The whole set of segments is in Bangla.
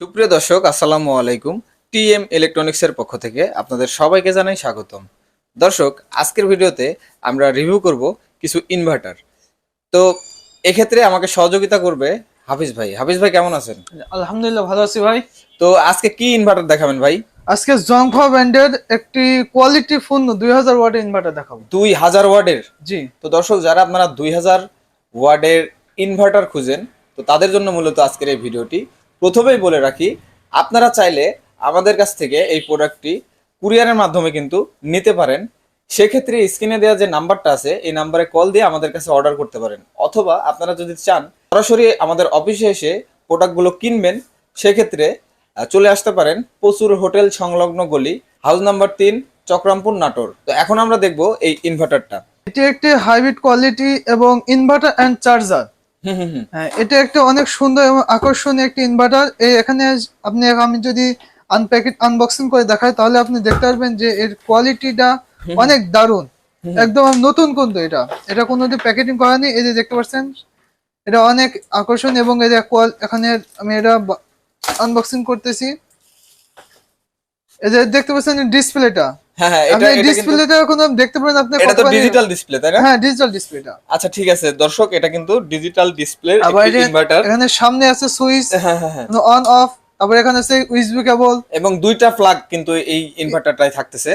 সুপ্রিয় দর্শক আসসালামু আলাইকুম। টিএম ইলেকট্রনিক্সের পক্ষ থেকে আপনাদের সবাইকে জানাই স্বাগতম। দর্শক আজকের ভিডিওতে আমরা রিভিউ করব কিছু ইনভার্টার। তো এক্ষেত্রে আমাকে সহযোগিতা করবে হাফিজ ভাই। হাফিজ ভাই কেমন আছেন? আলহামদুলিল্লাহ ভালো আছি ভাই। তো আজকে কি ইনভার্টার দেখাবেন ভাই? আজকে জংফা ব্র্যান্ডের একটি কোয়ালিটি ফোন দুই হাজার ওয়াটের ইনভার্টার দেখাবো। দুই হাজার ওয়ার্ডের জি। তো দর্শক যারা আপনারা দুই হাজার ওয়ার্ডের ইনভার্টার খুঁজেন তো তাদের জন্য মূলত আজকের এই ভিডিওটি। প্রথমেই বলে রাখি, আপনারা চাইলে আমাদের কাছ থেকে এই প্রোডাক্টটি কুরিয়ারের মাধ্যমে কিন্তু নিতে পারেন। সেক্ষেত্রে স্ক্রিনে দেওয়া যে নাম্বারটা আছে, এই নাম্বারে কল দিয়ে আমাদের কাছে অর্ডার করতে পারেন। অথবা আপনারা যদি চান, সরাসরি আমাদের অফিসে এসে প্রোডাক্টগুলো কিনবেন, সেক্ষেত্রে চলে আসতে পারেন প্রচুর হোটেল সংলগ্ন গলি হাউস নাম্বার তিন, চক্রামপুর, নাটোর। তো এখন আমরা দেখব এই ইনভার্টারটা এটি একটি হাইব্রিড কোয়ালিটি এবং ইনভার্টার অ্যান্ড চার্জার এটা একটা অনেক সুন্দর এবং আকর্ষণীয় একটি ইনভার্টার এই এখানে আপনি আমি যদি আনপ্যাকেট আনবক্সিং করে দেখাই তাহলে আপনি দেখতে পারবেন যে এর কোয়ালিটিটা অনেক দারুণ। একদম নতুন কিন্তু এটা। এটা কোনো প্যাকেটিং করা নেই এই যে দেখতে পাচ্ছেন এটা অনেক আকর্ষণ এবং এই যে কোয়াল- এখানে আমি এটা আনবক্সিং করতেছি। এই যে দেখতে পাচ্ছেন ডিসপ্লেটা হ্যাঁ হ্যাঁ এটা ডিসপ্লেটা এখন দেখতে পারেন আপনি এটা তো ডিজিটাল ডিসপ্লে তাই না? হ্যাঁ ডিজিটাল ডিসপ্লেটা আচ্ছা ঠিক আছে দর্শক এটা কিন্তু ডিজিটাল ডিসপ্লে ইনভার্টার এখানে সামনে আছে সুইচ হ্যাঁ হ্যাঁ হ্যাঁ। অন অফ আবার এখানে আছে ইউএসবি কেবল এবং দুইটা প্লাগ কিন্তু এই ইনভার্টারটাই থাকতেছে।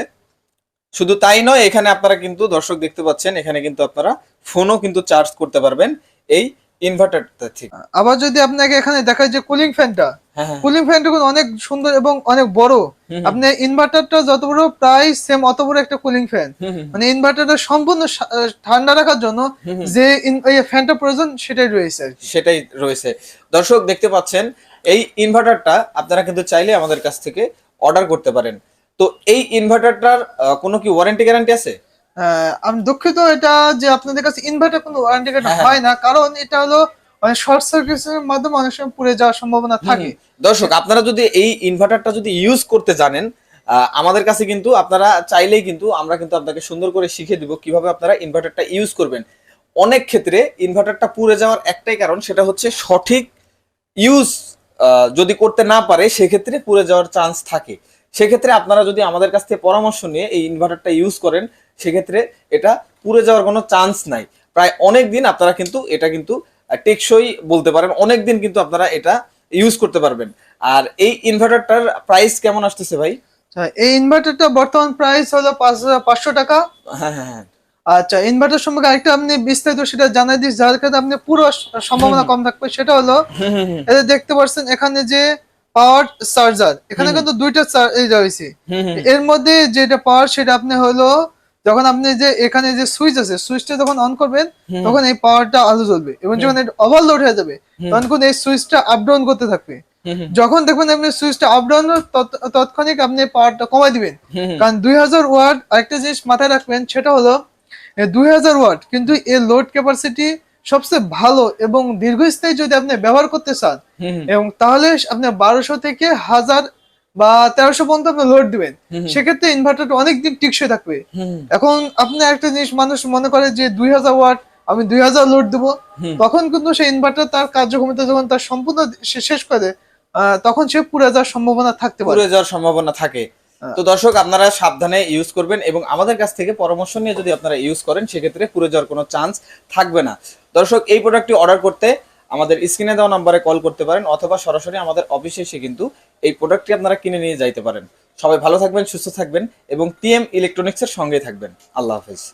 শুধু তাই নয় এখানে আপনারা কিন্তু দর্শক দেখতে পাচ্ছেন এখানে কিন্তু আপনারা ফোনও কিন্তু চার্জ করতে পারবেন এই ইনভার্টারটা ঠিক আবার যদি আপনাকে এখানে দেখায় যে কুলিং ফ্যানটা হ্যাঁ হ্যাঁ কুলিং ফ্যানটা কিন্তু অনেক সুন্দর এবং অনেক বড়। আপনি ইনভার্টারটা যত বড় প্রায় সেম অত বড় একটা কুলিং ফ্যান মানে ইনভার্টারটা সম্পূর্ণ ঠান্ডা রাখার জন্য। যে ফ্যানটা প্রয়োজন সেটাই রয়েছে সেটাই রয়েছে। দর্শক দেখতে পাচ্ছেন এই ইনভার্টারটা আপনারা কিন্তু চাইলে আমাদের কাছ থেকে অর্ডার করতে পারেন। তো এই ইনভার্টারটার কোনো কি ওয়ারেন্টি গ্যারান্টি আছে? আমি দুঃখিত এটা যে আপনাদের কাছে ইনভার্টার কোনো ওয়ারেন্টি হ্যাঁ, হ্যাঁ। হয় না। কারণ এটা হলো মানে শর্ট সার্কিটের মাধ্যমে অনেক সময় পুড়ে যাওয়ার সম্ভাবনা থাকে। দর্শক আপনারা যদি এই ইনভার্টারটা যদি ইউজ করতে জানেন আমাদের কাছে কিন্তু আপনারা চাইলেই কিন্তু আমরা কিন্তু আপনাকে সুন্দর করে শিখিয়ে দিব কীভাবে আপনারা ইনভার্টারটা ইউজ করবেন। অনেক ক্ষেত্রে ইনভার্টারটা পুড়ে যাওয়ার একটাই কারণ সেটা হচ্ছে সঠিক ইউজ যদি করতে না পারে সেক্ষেত্রে পুড়ে যাওয়ার চান্স থাকে। সেক্ষেত্রে আপনারা যদি আমাদের কাছ থেকে পরামর্শ নিয়ে এই ইনভার্টারটা ইউজ করেন সেক্ষেত্রে এটা পুড়ে যাওয়ার কোনো চান্স নাই। প্রায় অনেক দিন আপনারা কিন্তু এটা কিন্তু টেকসই বলতে পারেন অনেক দিন কিন্তু আপনারা এটা ইউজ করতে পারবেন। আর এই ইনভার্টারটার প্রাইস কেমন আসতেছে ভাই? আচ্ছা, এই ইনভার্টারটা বর্তমান প্রাইস হলো পাঁচশো টাকা। হ্যাঁ হ্যাঁ হ্যাঁ। আচ্ছা ইনভার্টার সম্পর্কে আরেকটা আপনি বিস্তারিত সেটা জানাই দিস যার কারণে আপনি পুরো সম্ভাবনা কম থাকবে সেটা হলো যে দেখতে পাচ্ছেন এখানে যে পাওয়ার চার্জার এখানে কিন্তু দুইটা রয়েছে। এর মধ্যে যেটা পাওয়ার সেটা আপনি হলো যখন আপনি যে এখানে যে সুইচ আছে সুইচটা যখন অন করবেন তখন এই পাওয়ারটা আলো জ্বলবে এবং যখন এটা ওভারলোড হয়ে যাবে তখন কিন্তু এই সুইচটা আপ ডাউন করতে থাকবে। যখন দেখবেন আপনি সুইচটা আপ ডাউন তৎক্ষণিক আপনি পাওয়ারটা কমাই দিবেন। কারণ দুই হাজার ওয়াট আরেকটা জিনিস মাথায় রাখবেন সেটা হলো দুই হাজার ওয়াট কিন্তু এর লোড ক্যাপাসিটি সবচেয়ে ভালো এবং দীর্ঘস্থায়ী যদি আপনি ব্যবহার করতে চান এবং তাহলে আপনি বারোশো থেকে হাজার বা তেরোশো পর্যন্ত আপনি লোড দিবেন সেক্ষেত্রে ইনভার্টারটা অনেক দিন টিকসই থাকবে। এখন আপনি একটা জিনিস মানুষ মনে করে যে দুই হাজার ওয়াট আমি দুই হাজার লোড দেবো তখন কিন্তু সেই ইনভার্টার তার কার্যক্ষমতা যখন তার সম্পূর্ণ শেষ করে তখন সে পুড়ে যাওয়ার সম্ভাবনা থাকতে পারে। পুড়ে যাওয়ার সম্ভাবনা থাকে। হ্যাঁ। তো দর্শক আপনারা সাবধানে ইউজ করবেন এবং আমাদের কাছ থেকে পরামর্শ নিয়ে যদি আপনারা ইউজ করেন সেক্ষেত্রে পুড়ে যাওয়ার কোনো চান্স থাকবে না। দর্শক এই প্রোডাক্টটি অর্ডার করতে আমাদের স্ক্রিনে দেওয়া নম্বরে কল করতে পারেন অথবা সরাসরি আমাদের অফিসে এসে কিন্তু এই প্রোডাক্টটি আপনারা কিনে নিয়ে যাইতে পারেন। সবাই ভালো থাকবেন, সুস্থ থাকবেন এবং টিএম ইলেকট্রনিক্সের সঙ্গে থাকবেন। আল্লাহ হাফেজ।